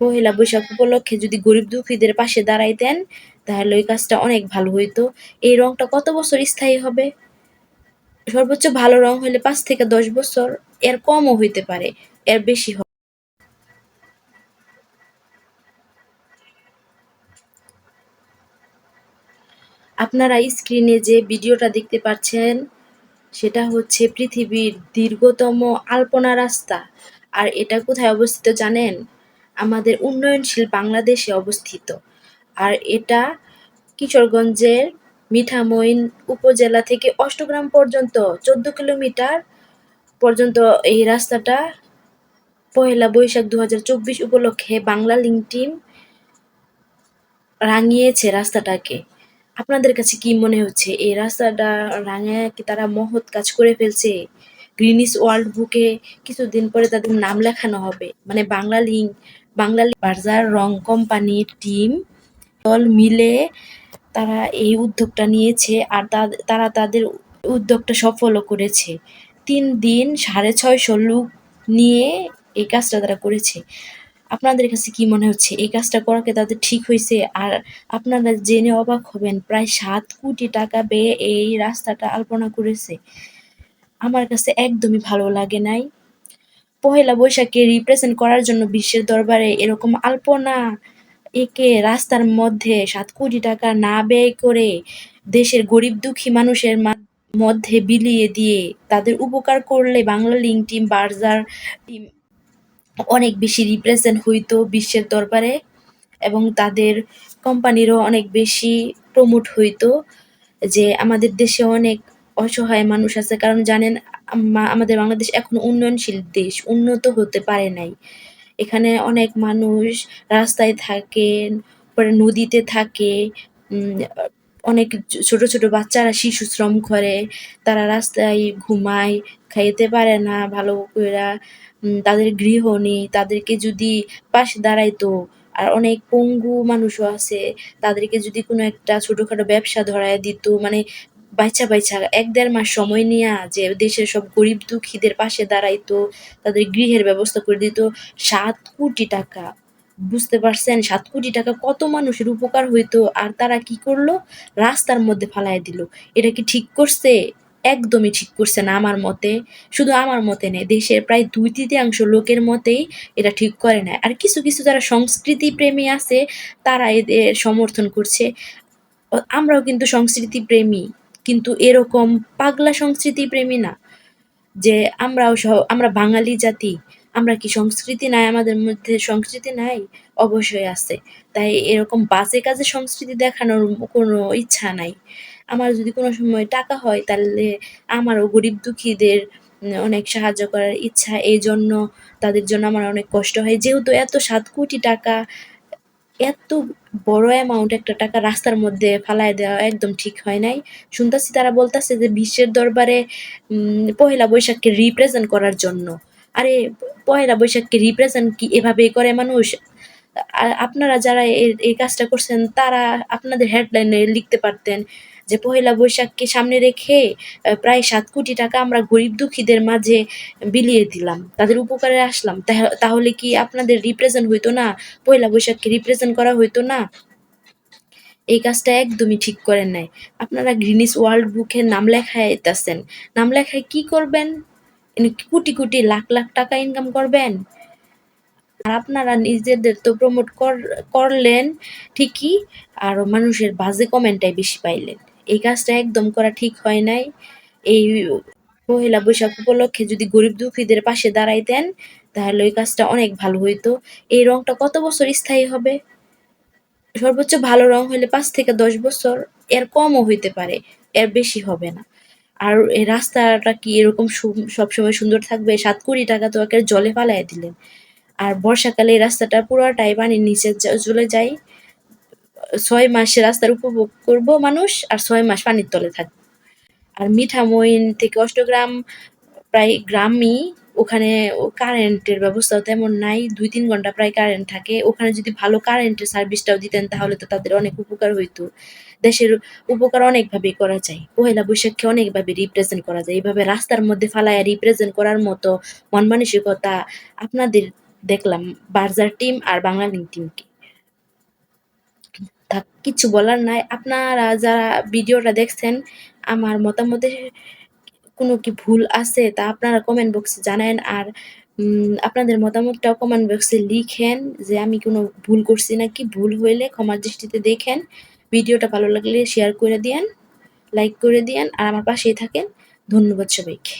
পহেলা বৈশাখ উপলক্ষে যদি গরিব দুঃখীদের পাশে দাঁড়াইতেন তাহলে ওই কাজটা অনেক ভালো হইতো। এই রংটা কত বছর স্থায়ী হবে? সর্বোচ্চ ভালো রং হইলে পাঁচ থেকে দশ বছর, এর কমও হইতে পারে, এর বেশি হবে আপনারা স্ক্রিনে যে ভিডিওটা দেখতে পাচ্ছেন, সেটা হচ্ছে পৃথিবীর দীর্ঘতম আলপনা রাস্তা। আর এটা কোথায় অবস্থিত জানেন? আমাদের উন্নয়নশীল বাংলাদেশে অবস্থিত। আর এটা কিশোরগঞ্জের মিঠামইন উপজেলা থেকে অষ্টগ্রাম পর্যন্ত, চোদ্দ কিলোমিটার পর্যন্ত এই রাস্তাটা পহেলা বৈশাখ দুহাজার চব্বিশ উপলক্ষে বাংলা লিঙ্ক টিম রাঙিয়েছে রাস্তাটাকে। আপনাদের কাছে কি মনে হচ্ছে? এই রাস্তাটা রাঙায় কি তারা মহৎ কাজ করে ফেলছে? গ্রিনিস ওয়ার্ল্ড বুকে কিছুদিন পরে তাদের নাম লেখানো হবে। মানে বাংলা লিঙ্ক বাংলা বার্জার রং কোম্পানির টিম দল মিলে তারা এই উদ্যোগটা নিয়েছে আর তারা তাদের উদ্যোগটা সফলও করেছে। তিন দিন সাড়ে ছয়শো লোক নিয়ে এই কাজটা তারা করেছে। আপনাদের কাছে কি মনে হচ্ছে? এই কাজটা করাকে তাদের ঠিক হয়েছে? আর আপনারা জেনে অবাক হবেন, প্রায় সাত কোটি টাকা ব্যয়ে এই রাস্তাটা আলপনা করেছে। আমার কাছে একদমই ভালো লাগে নাই। পহেলা বৈশাখকে রিপ্রেজেন্ট করার জন্য বিশ্বের দরবারে এরকম আলপনা একে রাস্তার মধ্যে সাত কোটি টাকা না ব্যয় করে দেশের গরিব দুঃখী মানুষের মধ্যে বিলিয়ে দিয়ে তাদের উপকার করলে Bangla link team Berger team অনেক বেশি রিপ্রেজেন্ট হইতো বিশ্বের দরবারে এবং তাদের কোম্পানিরও অনেক বেশি প্রমোট হইতো যে আমাদের দেশে অনেক অসহায় মানুষ আছে। কারণ জানেন আমাদের বাংলাদেশ এখন উন্নয়নশীল দেশ, উন্নত হতে পারে নাই। এখানে অনেক মানুষ রাস্তায় পরে নদীতে থাকে অনেক ছোট ছোট বাচ্চারা শিশু শ্রম করে, তারা রাস্তায় ঘুমায়, খাইতে পারে না, ভালো কইরা তাদের গৃহ নেই, তাদেরকে যদি পাশে দাঁড়াইতো, আর অনেক পঙ্গু মানুষও আছে, তাদেরকে যদি কোনো একটা ছোটোখাটো ব্যবসা ধরায় দিত মানে বাইচা বাইচা এক দেড় মাস সময় নিয়া যে দেশের সব গরিব দুঃখীদের পাশে দাঁড়াইতো, তাদের গৃহের ব্যবস্থা করে দিত, সাত কোটি টাকা। বুঝতে পারছেন? সাত কোটি টাকা কত মানুষের উপকার হইতো, আর তারা কি করল? রাস্তার মধ্যে ফালায় দিল। এটা কি ঠিক করছে? একদমই ঠিক করছে না আমার মতে। শুধু আমার মতে নেই দেশের প্রায় দুই তৃতীয়াংশ লোকের মতেই এটা ঠিক করে না আর কিছু কিছু যারা সংস্কৃতি প্রেমী আছে, তারা এদের সমর্থন করছে। আমরাও কিন্তু সংস্কৃতি প্রেমী। কিন্তু এরকম পাগলা সংস্কৃতি প্রেমী না। যে আমরাও আমরা বাঙালি জাতি, আমরা কি সংস্কৃতি নাই? আমাদের মধ্যে সংস্কৃতি নাই? অবশ্যই আছে। তাই এরকম বাজে কাজে সংস্কৃতি দেখানোর কোনো ইচ্ছা নাই। আমার যদি কোনো সময় টাকা হয়, তাহলে আমারও গরিব দুঃখীদের অনেক সাহায্য করার ইচ্ছা। এই জন্য তাদের জন্য আমার অনেক কষ্ট হয়। যেহেতু এত সাত কোটি টাকা এত বড় অ্যামাউন্ট একটা টাকা রাস্তার মধ্যে ফালায় দেওয়া একদম ঠিক হয় নাই। শুনতেছি তারা বলতেছে যে বিশ্বের দরবারে পহেলা বৈশাখকে রিপ্রেজেন্ট করার জন্য। আরে, পহেলা বৈশাখকে রিপ্রেজেন্ট কি এভাবে করে মানুষ? আপনারা যারা এই কাজটা করছেন, তারা আপনাদের হেডলাইনে লিখতে পারতেন। যে পহেলা বৈশাখকে সামনে রেখে প্রায় সাত কোটি টাকা আমরা গরিব দুঃখীদের মাঝে বিলিয়ে দিলাম। তাদের উপকারে আসলাম। তাহলে কি আপনাদের রিপ্রেজেন্ট হইতো না? পহেলা বৈশাখকে রিপ্রেজেন্ট করা হইতো না? এই কাজটা একদমই ঠিক করেন নাই। আপনারা গ্রিনিস ওয়ার্ল্ড বুকে নাম লেখাইতেছেন। নাম লেখায় কি করবেন? কোটি কোটি লাখ লাখ টাকা ইনকাম করবেন? আর আপনারা নিজেদের তো প্রমোট করলেন ঠিকই, আর মানুষের বাজে কমেন্টটাই বেশি পাইলেন। এই কাজটা একদম করা ঠিক হয় নাই। এই পহেলা বৈশাখ উপলক্ষে যদি গরিব দুঃখীদের পাশে দাঁড়াইতেন তাহলে ওই কাজটা অনেক ভালো হইতো। এই রংটা কত বছর স্থায়ী হবে? সর্বোচ্চ ভালো রং হইলে পাঁচ থেকে দশ বছর, এর কমও হইতে পারে, এর বেশি হবে না। আর এই রাস্তাটা কি এরকম সবসময় সুন্দর থাকবে? সাত কোটি টাকা তো একের জলে ফালাই দিলেন। আর বর্ষাকালে এই রাস্তাটা পুরোটাই পানির নিচে চলে যায়। ছয় মাসে রাস্তার উপভোগ করব মানুষ আর ছয় মাস পানির তলে থাকবে আর মিঠামইন থেকে অষ্টগ্রাম প্রায় গ্রামই, ওখানে কারেন্টের ব্যবস্থাও তেমন নাই, দুই তিন ঘণ্টা প্রায় কারেন্ট থাকে। ওখানে যদি ভালো কারেন্টের সার্ভিসটাও দিতেন তাহলে তো তাদের অনেক উপকার হইতো। দেশের উপকার অনেকভাবেই করা যায়। পহেলা বৈশাখকে অনেকভাবে রিপ্রেজেন্ট করা যায়। এইভাবে রাস্তার মধ্যে ফালায় রিপ্রেজেন্ট করার মতো মন মানসিকতা আপনাদের দেখলাম। বার্জার টিম আর বাংলা লিঙ্ক টিমকে কিচ্ছু বলার নাই। আপনারা যারা ভিডিওটা দেখছেন, আমার মতামতে কোনো কি ভুল আছে তা আপনারা কমেন্ট বক্সে জানান আর আপনাদের মতামতটাও কমেন্ট বক্সে লিখেন যে আমি কোনো ভুল করছি নাকি, ভুল হইলে ক্ষমার দৃষ্টিতে দেখেন। ভিডিওটা ভালো লাগলে শেয়ার করে দিয়েন লাইক করে দিয়েন, আর আমার পাশেই থাকেন। ধন্যবাদ সবাইকে।